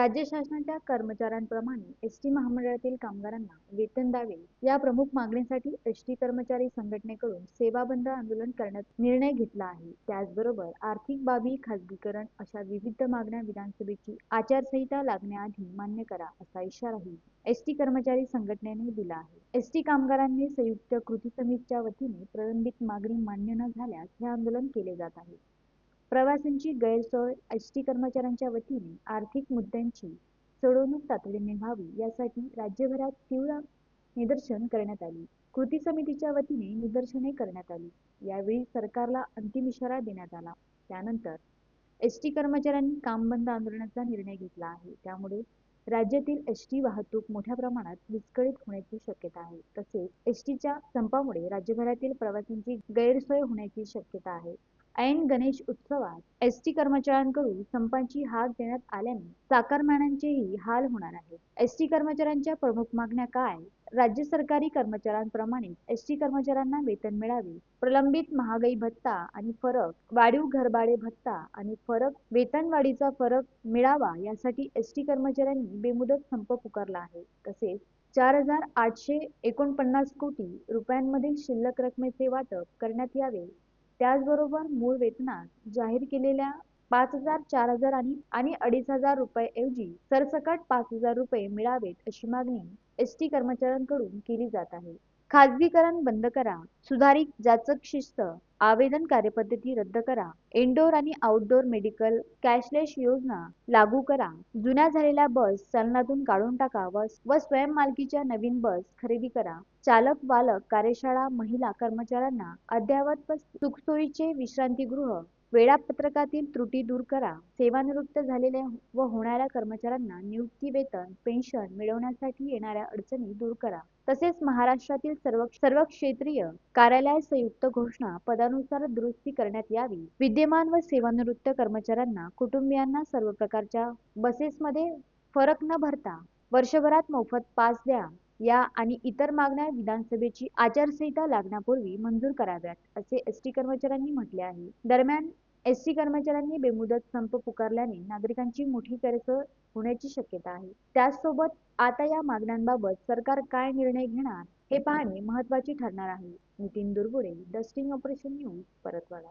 राज्य शासनाच्या कर्मचाऱ्यांप्रमाणे एसटी महामंडळातील कामगारांना वेतन द्यावे. या प्रमुख मागणीसाठी एसटी कर्मचारी संघटनेकडून सेवा बंद आंदोलन करण्याचा निर्णय घेतला आहे. त्याचबरोबर आर्थिक बाबी खासगीकरण अशा विविध मागण्या विधानसभेची आचारसंहिता लागण्याआधी मान्य करा असा इशाराही एसटी कर्मचारी संघटनेने दिला आहे. एसटी कामगारांनी संयुक्त कृती समितीच्या वतीने प्रलंबित मागणी मान्य न झाल्यास हे आंदोलन केले जात आहे. प्रवाशांची गैरसोय एसटी कर्मचाऱ्यांच्या वतीने आर्थिक मुद्द्यांची सोडवणूक तातडीने व्हावी यासाठी राज्यभरात तीव्र निदर्शन करण्यात आली. कृती समितीच्या वतीने निदर्शने करण्यात आली. यावेळी सरकारला अंतिम इशारा देण्यात आला. त्यानंतर एसटी कर्मचाऱ्यांनी काम बंद आंदोलनाचा निर्णय घेतला आहे. त्यामुळे राज्यातील एसटी वाहतूक मोठ्या प्रमाणात विस्कळीत होण्याची शक्यता आहे. तसेच एसटीच्या संपामुळे राज्यभरातील प्रवाशांची गैरसोय होण्याची शक्यता आहे. ऐन गणेश उत्सवात एस टी कर्मचाऱ्यांकडून संपाची हाक देण्यात आल्याने चाकरमान्यांचेही हाल होणार आहेत. एसटी कर्मचाऱ्यांच्या प्रमुख मागण्या काय? राज्य सरकारी कर्मचाऱ्यांप्रमाणे एसटी कर्मचाऱ्यांना वेतन मिळावे प्रलंबित महागाई भत्ता आणि फरक वाढीव घरभाडे भत्ता आणि फरक वेतनवाढीचा फरक मिळावा यासाठी एस टी कर्मचाऱ्यांनी बेमुदत संप पुकारला आहे. तसेच चार हजार आठशे एकोणपन्नास कोटी रुपयांमधील शिल्लक रकमेचे वाटप करण्यात यावे त्याचबरोबर मूळ वेतनात जाहीर केलेल्या पाच हजार चार हजार आणि आणि अडीच हजार रुपये सरसकट पाच हजार रुपये मिळावेत अशी मागणी एसटी कर्मचाऱ्यांकडून केली जात आहे. खाजगीकरण बंद करा. सुधारित जाचक शिस्त आवेदन कार्यपद्धती रद्द करा. इनडोर आणि आउटडोर मेडिकल कॅशलेस योजना लागू करा. जुन्या झालेल्या बस चलनातून काढून टाका व व स्वयंमालकीच्या नवीन बस खरेदी करा. चालक बालक कार्यशाळा महिला कर्मचाऱ्यांना अद्ययावत व सुखसोयीचे विश्रांतीगृह वेळापत्रकातील त्रुटी दूर करा. सेवानिवृत्त झालेल्या व होणाऱ्या कर्मचाऱ्यांना नियुक्ती वेतन पेन्शन मिळवण्यासाठी येणाऱ्या अडचणी दूर करा. तसेच महाराष्ट्रातील सर्व सर्व क्षेत्रीय कार्यालय संयुक्त घोषणा पदानुसार दुरुस्ती करण्यात यावी. विद्यमान व सेवानिवृत्त कर्मचाऱ्यांना कुटुंबियांना सर्व प्रकारच्या बसेसमध्ये फरक न भरता वर्षभरात मोफत पास द्या. या आणि इतर मागण्या विधानसभेची आचारसंहिता लागण्यापूर्वी मंजूर कराव्यात असे एसटी कर्मचाऱ्यांनी म्हटले आहे. दरम्यान एसटी कर्मचाऱ्यांनी बेमुदत संप पुकारल्याने नागरिकांची मोठी गैरसोय होण्याची शक्यता आहे. त्याचसोबत आता या मागण्यांबाबत सरकार काय निर्णय घेणार हे पाहणे महत्त्वाचे ठरणार आहे. Nitin Durgude dusting operation news Paratwada.